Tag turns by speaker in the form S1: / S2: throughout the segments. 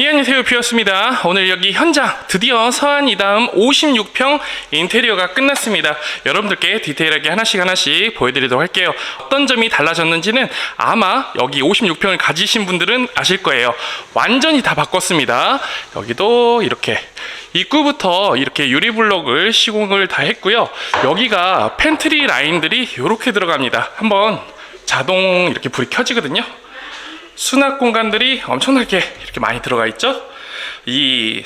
S1: 예, 안녕하세요. 비었습니다. 오늘 여기 현장 드디어 서한 이다음 56평 인테리어가 끝났습니다. 여러분들께 디테일하게 하나씩 하나씩 보여드리도록 할게요. 어떤 점이 달라졌는지는 아마 여기 56평을 가지신 분들은 아실 거예요. 완전히 다 바꿨습니다. 여기도 이렇게 입구부터 이렇게 유리블럭을 시공을 다 했고요. 여기가 팬트리 라인들이 이렇게 들어갑니다. 한번 자동 이렇게 불이 켜지거든요. 수납 공간들이 엄청나게 이렇게 많이 들어가 있죠. 이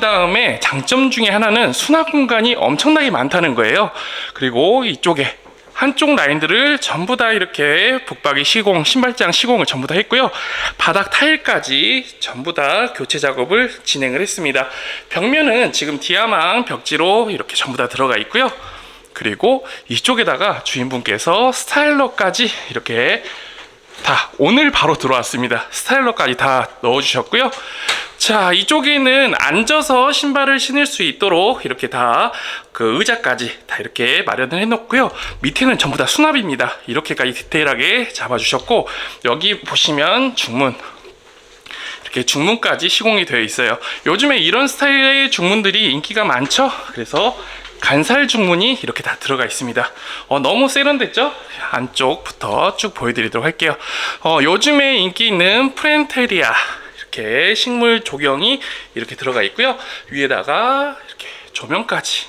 S1: 다음에 장점 중에 하나는 수납 공간이 엄청나게 많다는 거예요. 그리고 이쪽에 한쪽 라인들을 전부 다 이렇게 북박이 시공, 신발장 시공을 전부 다 했고요. 바닥 타일까지 전부 다 교체 작업을 진행을 했습니다. 벽면은 지금 디아망 벽지로 이렇게 전부 다 들어가 있고요. 그리고 이쪽에다가 주인분께서 스타일러까지 이렇게 다 오늘 바로 들어왔습니다. 스타일러까지 다 넣어주셨고요. 자 이쪽에는 앉아서 신발을 신을 수 있도록 이렇게 다 그 의자까지 다 이렇게 마련을 해놓고요. 밑에는 전부 다 수납입니다. 이렇게까지 디테일하게 잡아주셨고 여기 보시면 중문 이렇게 중문까지 시공이 되어 있어요. 요즘에 이런 스타일의 중문들이 인기가 많죠. 그래서 간살 중문이 이렇게 다 들어가 있습니다. 어, 너무 세련됐죠? 안쪽부터 쭉 보여드리도록 할게요. 어, 요즘에 인기 있는 프렌테리아 이렇게 식물 조경이 이렇게 들어가 있고요. 위에다가 이렇게 조명까지.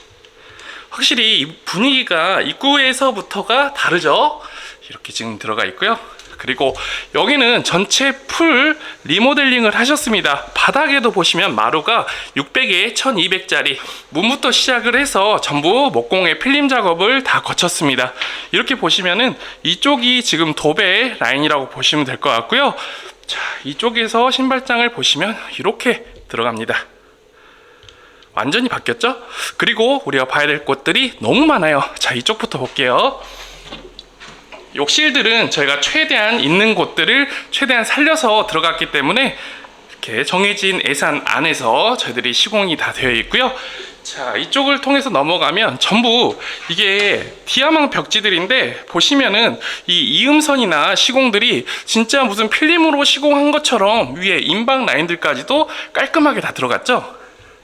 S1: 확실히 이 분위기가 입구에서부터가 다르죠? 이렇게 지금 들어가 있고요. 그리고 여기는 전체 풀 리모델링을 하셨습니다. 바닥에도 보시면 마루가 600에 1200짜리 문부터 시작을 해서 전부 목공의 필름 작업을 다 거쳤습니다. 이렇게 보시면은 이쪽이 지금 도배 라인이라고 보시면 될 것 같고요. 자, 이쪽에서 신발장을 보시면 이렇게 들어갑니다. 완전히 바뀌었죠? 그리고 우리가 봐야 될 곳들이 너무 많아요. 자, 이쪽부터 볼게요. 욕실들은 저희가 최대한 있는 곳들을 최대한 살려서 들어갔기 때문에 이렇게 정해진 예산 안에서 저희들이 시공이 다 되어 있고요. 자, 이쪽을 통해서 넘어가면 전부 이게 디아망 벽지들인데 보시면은 이 이음선이나 시공들이 진짜 무슨 필름으로 시공한 것처럼 위에 인방 라인들까지도 깔끔하게 다 들어갔죠.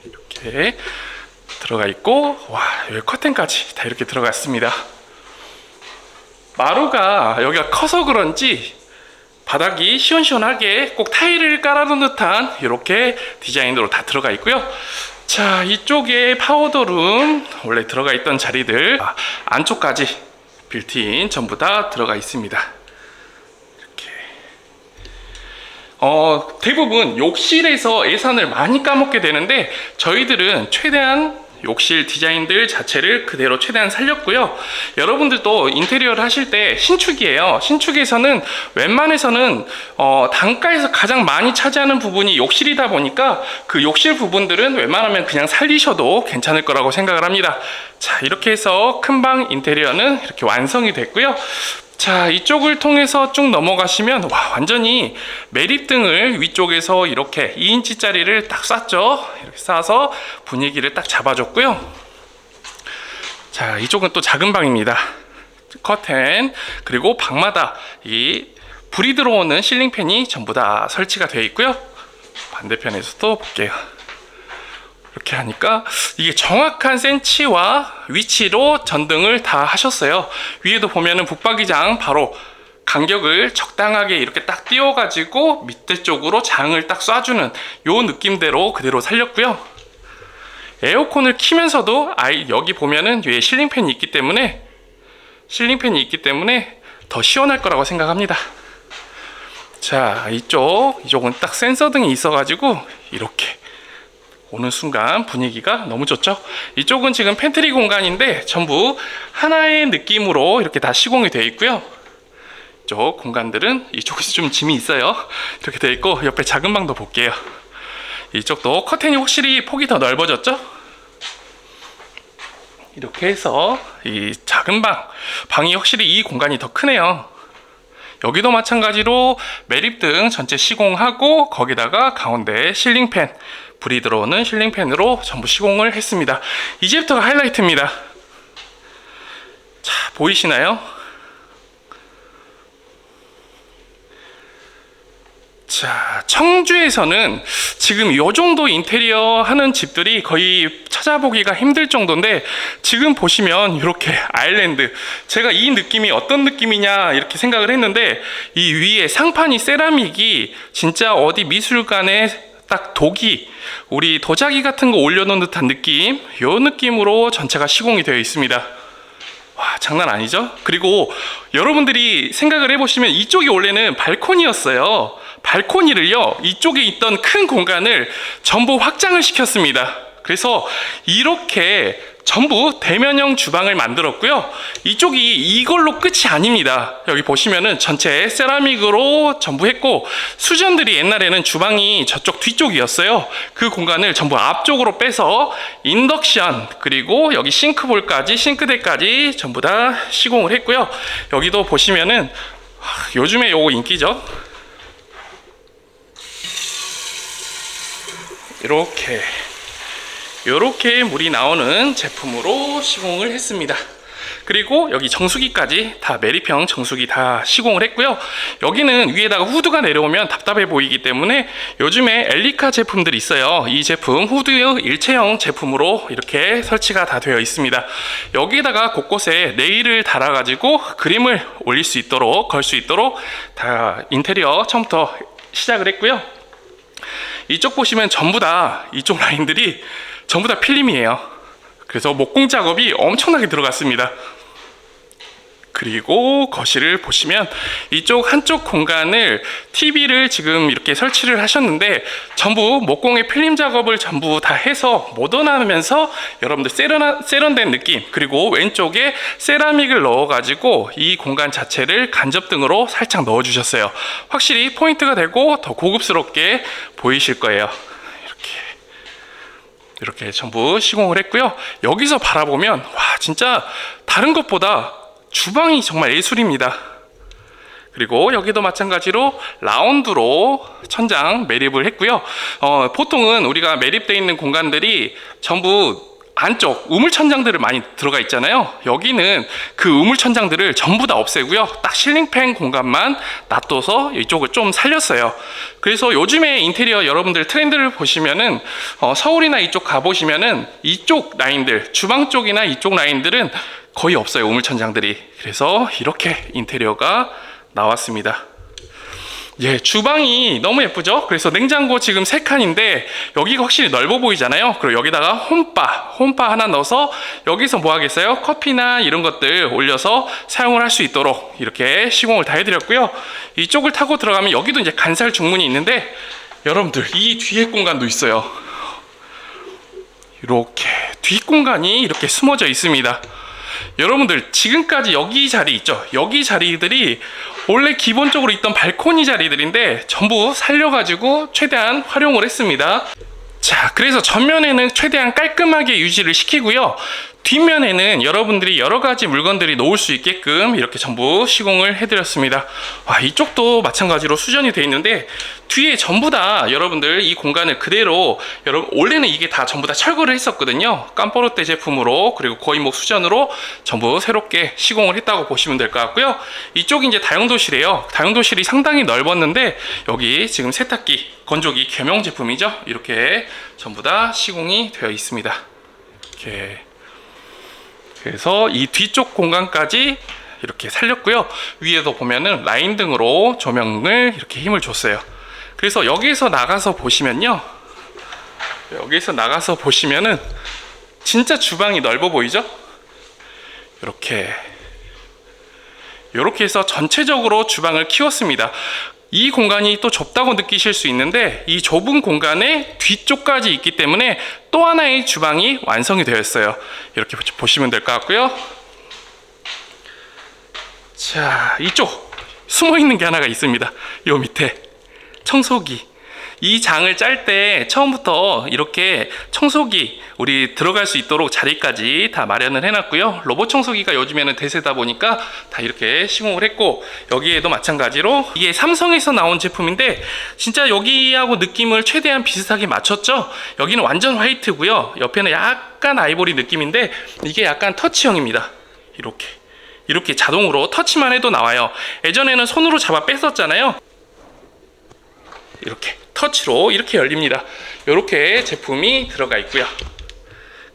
S1: 이렇게 들어가 있고 와, 여기 커튼까지 다 이렇게 들어갔습니다. 마루가 여기가 커서 그런지 바닥이 시원시원하게 꼭 타일을 깔아놓은 듯한 이렇게 디자인으로 다 들어가 있고요. 자, 이쪽에 파우더룸 원래 들어가 있던 자리들 아, 안쪽까지 빌트인 전부 다 들어가 있습니다. 이렇게 어, 대부분 욕실에서 예산을 많이 까먹게 되는데 저희들은 최대한 욕실 디자인들 자체를 그대로 최대한 살렸고요. 여러분들도 인테리어를 하실 때 신축이에요. 신축에서는 웬만해서는 어, 단가에서 가장 많이 차지하는 부분이 욕실이다 보니까 그 욕실 부분들은 웬만하면 그냥 살리셔도 괜찮을 거라고 생각을 합니다. 자, 이렇게 해서 큰 방 인테리어는 이렇게 완성이 됐고요. 자 이쪽을 통해서 쭉 넘어가시면 와 완전히 매립등을 위쪽에서 이렇게 2인치짜리를 딱 쐈죠? 이렇게 쏴서 분위기를 딱 잡아줬고요. 자 이쪽은 또 작은 방입니다. 커튼 그리고 방마다 이 불이 들어오는 실링팬이 전부 다 설치가 되어 있고요. 반대편에서도 볼게요 이렇게 하니까 이게 정확한 센치와 위치로 전등을 다 하셨어요. 위에도 보면은 북박이장 바로 간격을 적당하게 이렇게 딱 띄워가지고 밑에 쪽으로 장을 딱 쏴주는 요 느낌대로 그대로 살렸고요. 에어컨을 키면서도 아이 여기 보면은 위에 실링팬이 있기 때문에 실링팬이 있기 때문에 더 시원할 거라고 생각합니다. 자 이쪽 이쪽은 딱 센서 등이 있어가지고 이렇게 오는 순간 분위기가 너무 좋죠. 이쪽은 지금 팬트리 공간인데 전부 하나의 느낌으로 이렇게 다 시공이 되어 있고요. 이쪽 공간들은 이쪽에서 좀 짐이 있어요. 이렇게 되어 있고 옆에 작은 방도 볼게요. 이쪽도 커튼이 확실히 폭이 더 넓어졌죠? 이렇게 해서 이 작은 방 방이 확실히 이 공간이 더 크네요. 여기도 마찬가지로 매립등 전체 시공하고 거기다가 가운데 실링팬 불이 들어오는 실링팬으로 전부 시공을 했습니다. 이제부터가 하이라이트입니다. 자, 보이시나요? 자, 청주에서는 지금 요 정도 인테리어 하는 집들이 거의 찾아보기가 힘들 정도인데 지금 보시면 이렇게 아일랜드 제가 이 느낌이 어떤 느낌이냐 이렇게 생각을 했는데 이 위에 상판이 세라믹이 진짜 어디 미술관에 딱 독이 우리 도자기 같은 거 올려놓은 듯한 느낌 요 느낌으로 전체가 시공이 되어 있습니다. 와 장난 아니죠? 그리고 여러분들이 생각을 해보시면 이쪽이 원래는 발코니였어요. 발코니를요 이쪽에 있던 큰 공간을 전부 확장을 시켰습니다. 그래서 이렇게 전부 대면형 주방을 만들었고요. 이쪽이 이걸로 끝이 아닙니다. 여기 보시면은 전체 세라믹으로 전부 했고 수전들이 옛날에는 주방이 저쪽 뒤쪽이었어요. 그 공간을 전부 앞쪽으로 빼서 인덕션 그리고 여기 싱크볼까지 싱크대까지 전부 다 시공을 했고요. 여기도 보시면은 하, 요즘에 요거 인기죠. 이렇게 이렇게 물이 나오는 제품으로 시공을 했습니다. 그리고 여기 정수기까지 다 메리평 정수기 다 시공을 했고요. 여기는 위에다가 후드가 내려오면 답답해 보이기 때문에 요즘에 엘리카 제품들이 있어요. 이 제품 후드 일체형 제품으로 이렇게 설치가 다 되어 있습니다. 여기에다가 곳곳에 네일을 달아가지고 그림을 올릴 수 있도록 걸 수 있도록 다 인테리어 처음부터 시작을 했고요. 이쪽 보시면 전부 다 이쪽 라인들이 전부 다 필름이에요. 그래서 목공 작업이 엄청나게 들어갔습니다. 그리고 거실을 보시면 이쪽 한쪽 공간을 TV를 지금 이렇게 설치를 하셨는데 전부 목공의 필름 작업을 전부 다 해서 모던하면서 여러분들 세련, 세련된 느낌 그리고 왼쪽에 세라믹을 넣어가지고 이 공간 자체를 간접등으로 살짝 넣어주셨어요. 확실히 포인트가 되고 더 고급스럽게 보이실 거예요. 이렇게 전부 시공을 했고요. 여기서 바라보면 와 진짜 다른 것보다 주방이 정말 예술입니다. 그리고 여기도 마찬가지로 라운드로 천장 매립을 했고요. 어, 보통은 우리가 매립되어 있는 공간들이 전부 안쪽 우물 천장들을 많이 들어가 있잖아요. 여기는 그 우물 천장들을 전부 다 없애고요. 딱 실링팬 공간만 놔둬서 이쪽을 좀 살렸어요. 그래서 요즘에 인테리어 여러분들 트렌드를 보시면은 어, 서울이나 이쪽 가 보시면은 이쪽 라인들 주방 쪽이나 이쪽 라인들은 거의 없어요. 우물 천장들이. 그래서 이렇게 인테리어가 나왔습니다. 예, 주방이 너무 예쁘죠? 그래서 냉장고 지금 세 칸인데 여기가 확실히 넓어 보이잖아요. 그리고 여기다가 홈바, 홈바 하나 넣어서 여기서 뭐 하겠어요? 커피나 이런 것들 올려서 사용을 할 수 있도록 이렇게 시공을 다 해드렸고요. 이쪽을 타고 들어가면 여기도 이제 간살 중문이 있는데 여러분들 이 뒤에 공간도 있어요. 이렇게 뒷 공간이 이렇게 숨어져 있습니다. 여러분들 지금까지 여기 자리 있죠? 여기 자리들이 원래 기본적으로 있던 발코니 자리들인데 전부 살려가지고 최대한 활용을 했습니다. 자, 그래서 전면에는 최대한 깔끔하게 유지를 시키고요. 뒷면에는 여러분들이 여러 가지 물건들이 놓을 수 있게끔 이렇게 전부 시공을 해드렸습니다. 와, 이쪽도 마찬가지로 수전이 되어 있는데 뒤에 전부 다 여러분들 이 공간을 그대로 여러분 원래는 이게 다 전부 다 철거를 했었거든요. 깜포르테 제품으로 그리고 거의목 수전으로 전부 새롭게 시공을 했다고 보시면 될 것 같고요. 이쪽이 이제 다용도실이에요. 다용도실이 상당히 넓었는데 여기 지금 세탁기, 건조기 겸용 제품이죠. 이렇게 전부 다 시공이 되어 있습니다. 이렇게 그래서 이 뒤쪽 공간까지 이렇게 살렸고요. 위에도 보면은 라인 등으로 조명을 이렇게 힘을 줬어요. 그래서 여기서 나가서 보시면요. 여기서 나가서 보시면은 진짜 주방이 넓어 보이죠? 이렇게 이렇게 해서 전체적으로 주방을 키웠습니다. 이 공간이 또 좁다고 느끼실 수 있는데 이 좁은 공간에 뒤쪽까지 있기 때문에 또 하나의 주방이 완성이 되었어요. 이렇게 보시면 될 것 같고요. 자, 이쪽 숨어 있는 게 하나가 있습니다. 요 밑에 청소기. 이 장을 짤 때 처음부터 이렇게 청소기 우리 들어갈 수 있도록 자리까지 다 마련을 해놨고요. 로봇 청소기가 요즘에는 대세다 보니까 다 이렇게 시공을 했고 여기에도 마찬가지로 이게 삼성에서 나온 제품인데 진짜 여기하고 느낌을 최대한 비슷하게 맞췄죠. 여기는 완전 화이트고요. 옆에는 약간 아이보리 느낌인데 이게 약간 터치형입니다. 이렇게 이렇게 자동으로 터치만 해도 나와요. 예전에는 손으로 잡아 뺐었잖아요. 이렇게 터치로 이렇게 열립니다. 이렇게 제품이 들어가 있고요.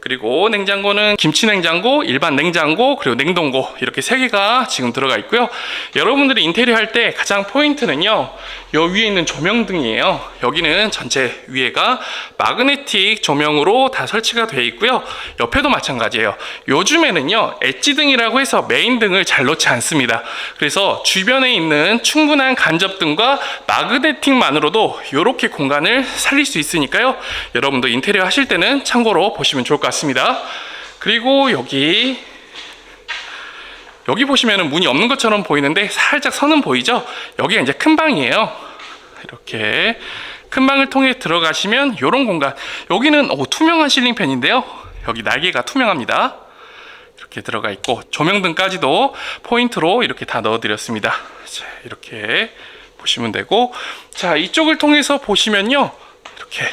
S1: 그리고 냉장고는 김치 냉장고, 일반 냉장고, 그리고 냉동고 이렇게 세 개가 지금 들어가 있고요. 여러분들이 인테리어 할 때 가장 포인트는요. 요 위에 있는 조명등이에요. 여기는 전체 위에가 마그네틱 조명으로 다 설치가 되어 있고요. 옆에도 마찬가지예요. 요즘에는요. 엣지등이라고 해서 메인 등을 잘 놓지 않습니다. 그래서 주변에 있는 충분한 간접등과 마그네틱만으로도 이렇게 공간을 살릴 수 있으니까요. 여러분도 인테리어 하실 때는 참고로 보시면 좋을 것 같습니다. 그리고 여기 여기 보시면은 문이 없는 것처럼 보이는데 살짝 선은 보이죠? 여기가 이제 큰 방이에요. 이렇게 큰 방을 통해 들어가시면 이런 공간. 여기는 오, 투명한 실링팬인데요. 여기 날개가 투명합니다. 이렇게 들어가 있고 조명등까지도 포인트로 이렇게 다 넣어드렸습니다. 자, 이렇게 보시면 되고 자 이쪽을 통해서 보시면요 이렇게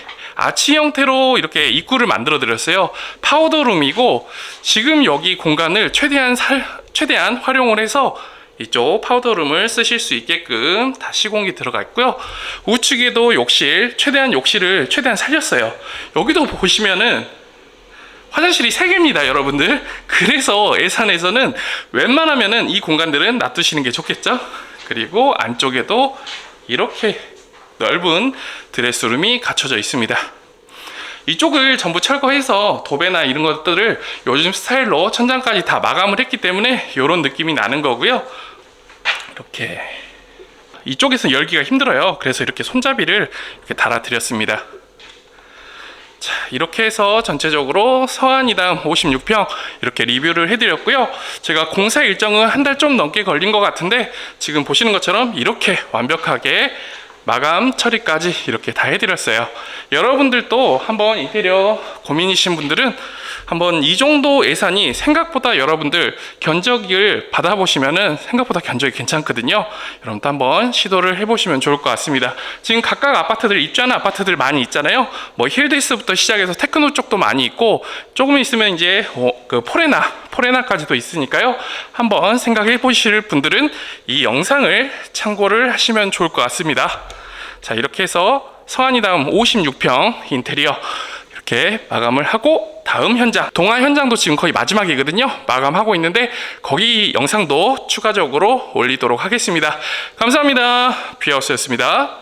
S1: 아치 형태로 이렇게 입구를 만들어 드렸어요. 파우더 룸이고 지금 여기 공간을 최대한 살, 최대한 활용을 해서 이쪽 파우더룸을 쓰실 수 있게끔 다 시공이 들어가 있고요. 우측에도 욕실, 최대한 욕실을 최대한 살렸어요. 여기도 보시면은 화장실이 3개입니다, 여러분들. 그래서 예산에서는 웬만하면은 이 공간들은 놔두시는 게 좋겠죠? 그리고 안쪽에도 이렇게 넓은 드레스룸이 갖춰져 있습니다. 이쪽을 전부 철거해서 도배나 이런 것들을 요즘 스타일로 천장까지 다 마감을 했기 때문에 이런 느낌이 나는 거고요. 이렇게 이쪽에서 열기가 힘들어요. 그래서 이렇게 손잡이를 이렇게 달아드렸습니다. 자, 이렇게 해서 전체적으로 서한이당 56평 이렇게 리뷰를 해드렸고요. 제가 공사 일정은 한 달 좀 넘게 걸린 것 같은데 지금 보시는 것처럼 이렇게 완벽하게 마감 처리까지 이렇게 다 해드렸어요. 여러분들도 한번 인테리어 고민이신 분들은 한번 이 정도 예산이 생각보다 여러분들 견적을 받아보시면은 생각보다 견적이 괜찮거든요. 여러분도 한번 시도를 해보시면 좋을 것 같습니다. 지금 각각 아파트들 입주하는 아파트들 많이 있잖아요. 뭐 힐데이스부터 시작해서 테크노 쪽도 많이 있고 조금 있으면 이제 어, 그 포레나 포레나까지도 있으니까요. 한번 생각해 보실 분들은 이 영상을 참고를 하시면 좋을 것 같습니다. 자 이렇게 해서 성한이 다음 56평 인테리어 이렇게 마감을 하고 다음 현장 동화 현장도 지금 거의 마지막이거든요. 마감하고 있는데 거기 영상도 추가적으로 올리도록 하겠습니다. 감사합니다. 비하우스였습니다